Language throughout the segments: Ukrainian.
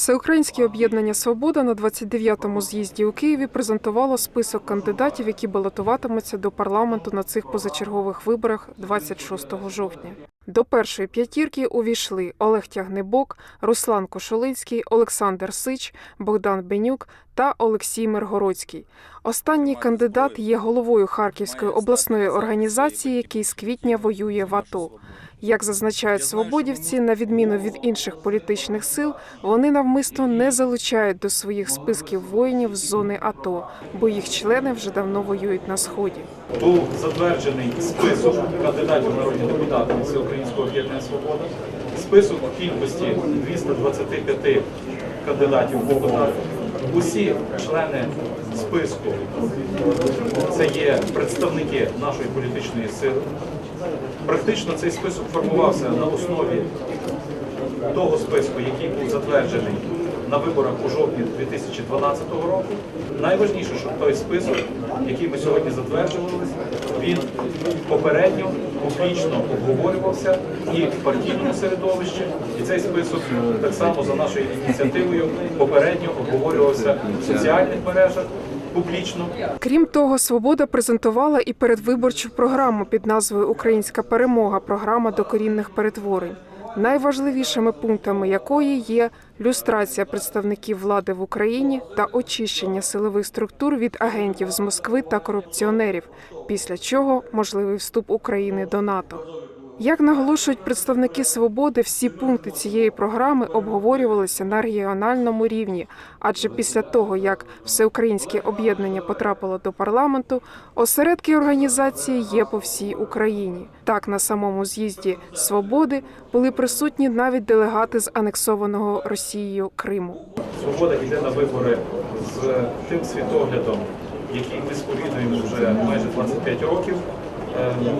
Всеукраїнське об'єднання Свобода на 29-му з'їзді у Києві презентувало список кандидатів, які балотуватимуться до парламенту на цих позачергових виборах 26 жовтня. До першої п'ятірки увійшли Олег Тягнебок, Руслан Кошулинський, Олександр Сич, Богдан Бенюк та Олексій Миргородський. Останній кандидат є головою Харківської обласної організації, який з квітня воює в АТО. Як зазначають свободівці, на відміну від інших політичних сил, вони навмисно не залучають до своїх списків воїнів з зони АТО, бо їх члени вже давно воюють на сході. був затверджений список кандидатів народні депутати Всеукраїнського об'єднання Свобода. Список у кількості 225 кандидатів в депутати. Усі члени списку це є представники нашої політичної сили. Практично цей список формувався на основі того списку, який був затверджений на виборах у жовтні 2012 року. Найважніше, щоб той список, який ми сьогодні затверджували, він попередньо публічно обговорювався і в партійному середовищі, і цей список так само за нашою ініціативою попередньо обговорювався в соціальних мережах публічно. Крім того, Свобода презентувала і передвиборчу програму під назвою Українська перемога програма докорінних перетворень, найважливішими пунктами якої є люстрація представників влади в Україні та очищення силових структур від агентів з Москви та корупціонерів, після чого можливий вступ України до НАТО. Як наголошують представники свободи, всі пункти цієї програми обговорювалися на регіональному рівні, адже після того, як всеукраїнське об'єднання потрапило до парламенту, осередки організації є по всій Україні. Так, на самому з'їзді свободи були присутні навіть делегати з анексованого Росією Криму. Свобода йде на вибори з тим світоглядом, який ми сповідуємо вже майже 25 років,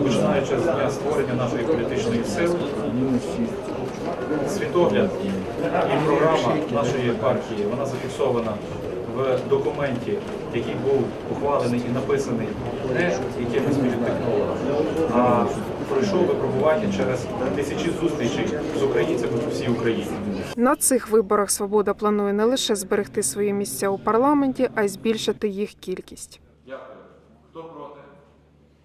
починаючи з дня створення нашої політичної сили. Світогляд і програма нашої партії вона зафіксована в документі, який був ухвалений і написаний не якимось політтехнологом, а пройшов випробування через тисячі зустрічей з українцями по всій Україні. На цих виборах свобода планує не лише зберегти свої місця у парламенті, а й збільшити їх кількість.